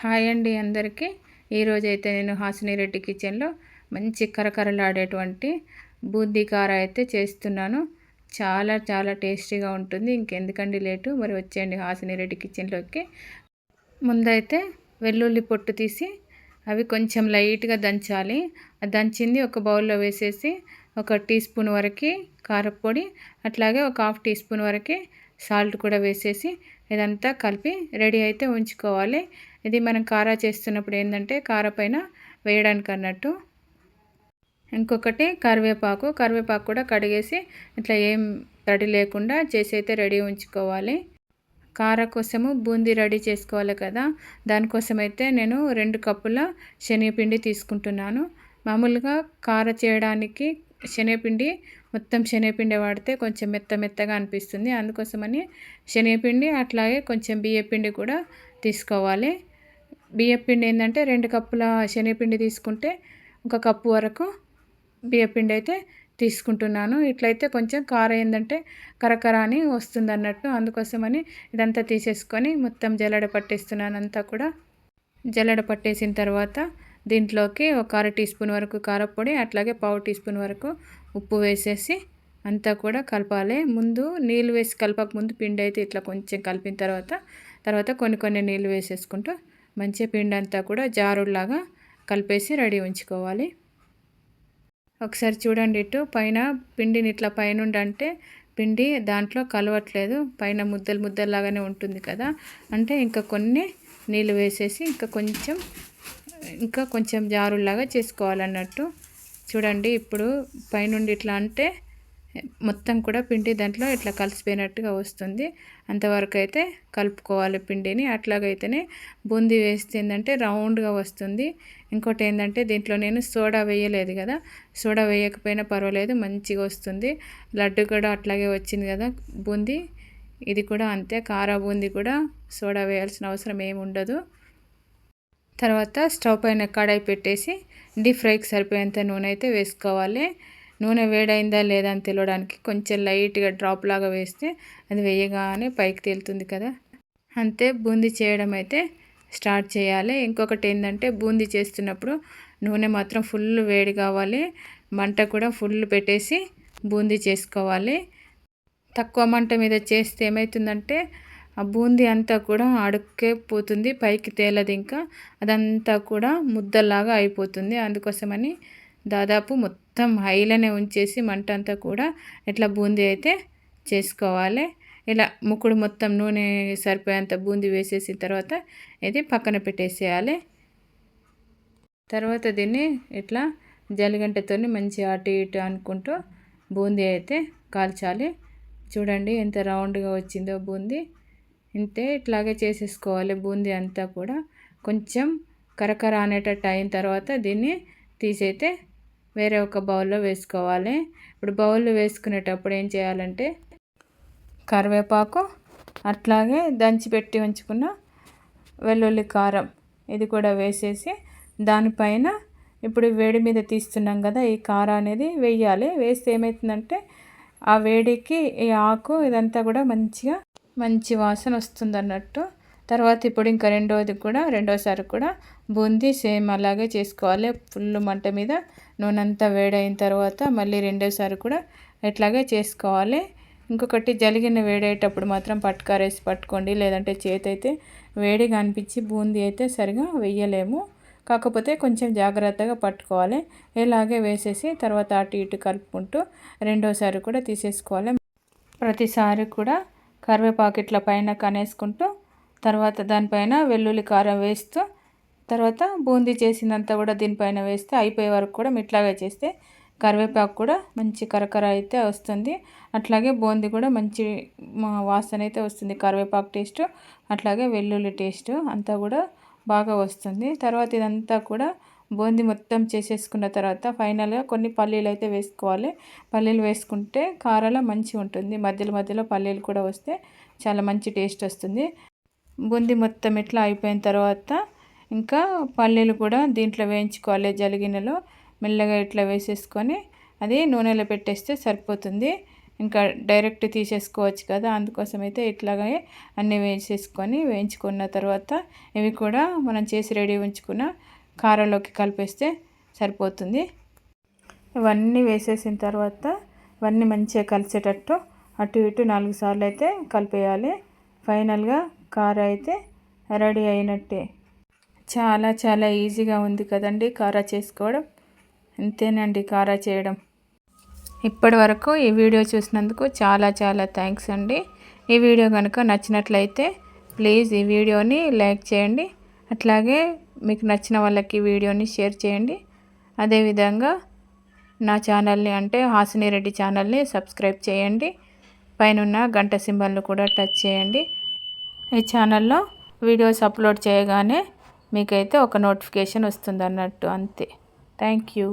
Hi అండి అందరికీ. ఈరోజైతే నేను హాసిని రెడ్డి కిచెన్లో మంచి కరకరలాడేటువంటి బూందీ కార అయితే చేస్తున్నాను. చాలా చాలా టేస్టీగా ఉంటుంది. ఇంకెందుకండి లేటు? మరి వచ్చేయండి హాసిని రెడ్డి కిచెన్లోకి. ముందైతే వెల్లుల్లి పొట్టు తీసి అవి కొంచెం లైట్గా దంచాలి. దంచింది ఒక బౌల్లో వేసేసి ఒక టీ స్పూన్ వరకు కారపొడి అట్లాగే ఒక హాఫ్ టీ స్పూన్ వరకు సాల్ట్ కూడా వేసేసి ఇదంతా కలిపి రెడీ అయితే ఉంచుకోవాలి. ఇది మనం కారా చేస్తున్నప్పుడు ఏంటంటే కార పైన వేయడానికి అన్నట్టు ఇంకొకటి కరివేపాకు. కరివేపాకు కూడా కడిగేసి ఇట్లా ఏం తడి లేకుండా చేసి అయితే రెడీ ఉంచుకోవాలి. కార కోసము బూందీ రెడీ చేసుకోవాలి కదా. దానికోసం అయితే నేను రెండు కప్పుల శనగపిండి తీసుకుంటున్నాను. మామూలుగా కార చేయడానికి శనగపిండి మొత్తం శనగపిండి వాడితే కొంచెం మెత్త మెత్తగా అనిపిస్తుంది. అందుకోసమని శనగపిండి అట్లాగే కొంచెం బియ్యపిండి కూడా తీసుకోవాలి. బియ్యపిండి ఏంటంటే రెండు కప్పుల శనగపిండి తీసుకుంటే ఒక కప్పు వరకు బియ్యపిండి అయితే తీసుకుంటున్నాను. ఇట్లయితే కొంచెం కారం ఏంటంటే కరకర అని వస్తుంది అన్నట్టు అందుకోసమని ఇదంతా తీసేసుకొని మొత్తం జల్లడ పట్టేస్తున్నాను అంతా కూడా. జల్లడ పట్టేసిన తర్వాత దీంట్లోకి ఒక అర టీ స్పూన్ వరకు కారపొడి అట్లాగే పావు టీ స్పూన్ వరకు ఉప్పు వేసేసి అంతా కూడా కలపాలి. ముందు నీళ్ళు వేసి కలపక ముందు పిండి అయితే ఇట్లా కొంచెం కలిపిన తర్వాత తర్వాత కొన్ని కొన్ని నీళ్ళు వేసేసుకుంటూ మంచి పిండి అంతా కూడా జారులాగా కలిపేసి రెడీ ఉంచుకోవాలి. ఒకసారి చూడండి ఇటు పైన పిండిని ఇట్లా పైనుండి అంటే పిండి దాంట్లో కలవట్లేదు. పైన ముద్దలు ముద్దలాగానే ఉంటుంది కదా. అంటే ఇంకా కొన్ని నీళ్ళు వేసేసి ఇంకా కొంచెం ఇంకా కొంచెం జారులాగా చేసుకోవాలన్నట్టు. చూడండి ఇప్పుడు పైనుండి ఇట్లా అంటే మొత్తం కూడా పిండి దాంట్లో ఇట్లా కలిసిపోయినట్టుగా వస్తుంది. అంతవరకు అయితే కలుపుకోవాలి పిండిని. అట్లాగైతేనే బూందీ వేస్తే ఏంటంటే రౌండ్గా వస్తుంది. ఇంకోటి ఏంటంటే దీంట్లో నేను సోడా వేయలేదు కదా. సోడా వేయకపోయినా పర్వాలేదు మంచిగా వస్తుంది. లడ్డు కూడా అట్లాగే వచ్చింది కదా బూందీ. ఇది కూడా అంతే. కారా బూందీ కూడా సోడా వేయాల్సిన అవసరం ఏమి ఉండదు. తర్వాత స్టవ్ పైన కడాయి పెట్టేసి డీప్ ఫ్రైకి సరిపోయేంత నూనె అయితే వేసుకోవాలి. నూనె వేడైందా లేదా అని తెలియడానికి కొంచెం లైట్గా డ్రాప్ లాగా వేస్తే అది వేయగానే పైకి తేలుతుంది కదా. అంతే బూందీ చేయడం అయితే స్టార్ట్ చేయాలి. ఇంకొకటి ఏంటంటే బూందీ చేస్తున్నప్పుడు నూనె మాత్రం ఫుల్ వేడి కావాలి. మంట కూడా ఫుల్ పెట్టేసి బూందీ చేసుకోవాలి. తక్కువ మంట మీద చేస్తే ఏమవుతుందంటే ఆ బూందీ అంతా కూడా అడుక్కే పోతుంది పైకి తేలదు ఇంకా. అదంతా కూడా ముద్దలాగా అయిపోతుంది. అందుకోసమని దాదాపు మొత్తం మొత్తం హైలోనే ఉంచేసి మంట అంతా కూడా ఇట్లా బూందీ అయితే చేసుకోవాలి. ఇలా ముక్కుడు మొత్తం నూనె సరిపోయేంత బూందీ వేసేసిన తర్వాత ఇది పక్కన పెట్టేసేయాలి. తర్వాత దీన్ని ఇట్లా జలిగంటతో మంచి అటు ఇటు అనుకుంటూ బూందీ అయితే కాల్చాలి. చూడండి ఎంత రౌండ్గా వచ్చిందో బూందీ. ఇంతే ఇట్లాగే చేసేసుకోవాలి బూందీ అంతా కూడా. కొంచెం కరకర అనేటట్టు అయిన తర్వాత దీన్ని తీసైతే వేరే ఒక బౌల్లో వేసుకోవాలి. ఇప్పుడు బౌల్లో వేసుకునేటప్పుడు ఏం చేయాలంటే కరివేపాకు అట్లాగే దంచిపెట్టి ఉంచుకున్న వెల్లుల్లి కారం ఇది కూడా వేసేసి దానిపైన ఇప్పుడు వేడి మీద తీస్తున్నాం కదా ఈ కారం అనేది వేయాలి. వేస్తే ఏమవుతుందంటే ఆ వేడికి ఈ ఆకు ఇదంతా కూడా మంచిగా మంచి వాసన వస్తుంది అన్నట్టు తర్వాత ఇప్పుడు ఇంకా రెండోది కూడా రెండోసారి కూడా బూందీ సేమ్ అలాగే చేసుకోవాలి. ఫుల్ మంట మీద నూనె అంతా వేడైన తర్వాత మళ్ళీ రెండోసారి కూడా ఇట్లాగే చేసుకోవాలి. ఇంకొకటి జలిగిన వేడేటప్పుడు మాత్రం పట్టుకారేసి పట్టుకోండి. లేదంటే చేతి అయితే వేడిగా అనిపించి బూందీ అయితే సరిగా వేయలేము. కాకపోతే కొంచెం జాగ్రత్తగా పట్టుకోవాలి. ఇలాగే వేసేసి తర్వాత అటు ఇటు కలుపుకుంటూ రెండోసారి కూడా తీసేసుకోవాలి. ప్రతిసారి కూడా కరివేపాకు పైన కనేసుకుంటూ తర్వాత దానిపైన వెల్లుల్లి కారం వేస్తూ తర్వాత బూందీ చేసిందంతా కూడా దీనిపైన వేస్తే అయిపోయే వరకు కూడా మిట్లాగా చేస్తే కరివేపాకు కూడా మంచి కరకర అయితే వస్తుంది. అట్లాగే బూందీ కూడా మంచి వాసన అయితే వస్తుంది. కరివేపాకు టేస్ట్ అట్లాగే వెల్లుల్లి టేస్ట్ అంతా కూడా బాగా వస్తుంది. తర్వాత ఇదంతా కూడా బూందీ మొత్తం చేసేసుకున్న తర్వాత ఫైనల్గా కొన్ని పల్లీలు అయితే వేసుకోవాలి. పల్లీలు వేసుకుంటే కారాల మంచిగా ఉంటుంది మధ్యలో మధ్యలో పల్లీలు కూడా వస్తే చాలా మంచి టేస్ట్ వస్తుంది. బూందీ మొత్తం ఇట్లా అయిపోయిన తర్వాత ఇంకా పల్లీలు కూడా దీంట్లో వేయించుకోవాలి జలిగినలో మెల్లగా ఇట్లా వేసేసుకొని అది నూనెలో పెట్టేస్తే సరిపోతుంది. ఇంకా డైరెక్ట్ తీసేసుకోవచ్చు కదా అందుకోసం అయితే ఇట్లాగే అన్నీ వేసేసుకొని వేయించుకున్న తర్వాత ఇవి కూడా మనం చేసి రెడీ ఉంచుకున్న కారంలోకి కలిపేస్తే సరిపోతుంది. ఇవన్నీ వేసేసిన తర్వాత ఇవన్నీ మంచిగా కలిసేటట్టు అటు ఇటు నాలుగు సార్లు అయితే కలిపేయాలి. ఫైనల్గా కార అయితే రెడీ అయినట్టే. చాలా చాలా ఈజీగా ఉంది కదండి కారా చేసుకోవడం. అంతేనండి కారా చేయడం. ఇప్పటి వరకు ఈ వీడియో చూసినందుకు చాలా చాలా థ్యాంక్స్ అండి. ఈ వీడియో కనుక నచ్చినట్లయితే ప్లీజ్ ఈ వీడియోని లైక్ చేయండి. అట్లాగే మీకు నచ్చిన వాళ్ళకి వీడియోని షేర్ చేయండి. అదేవిధంగా నా ఛానల్ని అంటే హాసిని రెడ్డి ఛానల్ని సబ్స్క్రైబ్ చేయండి. పైనున్న గంట సింబల్ను కూడా టచ్ చేయండి. ఈ ఛానల్లో వీడియోస్ అప్లోడ్ చేయగానే మీకైతే ఒక నోటిఫికేషన్ వస్తుంది అన్నట్టు అంతే. Thank you.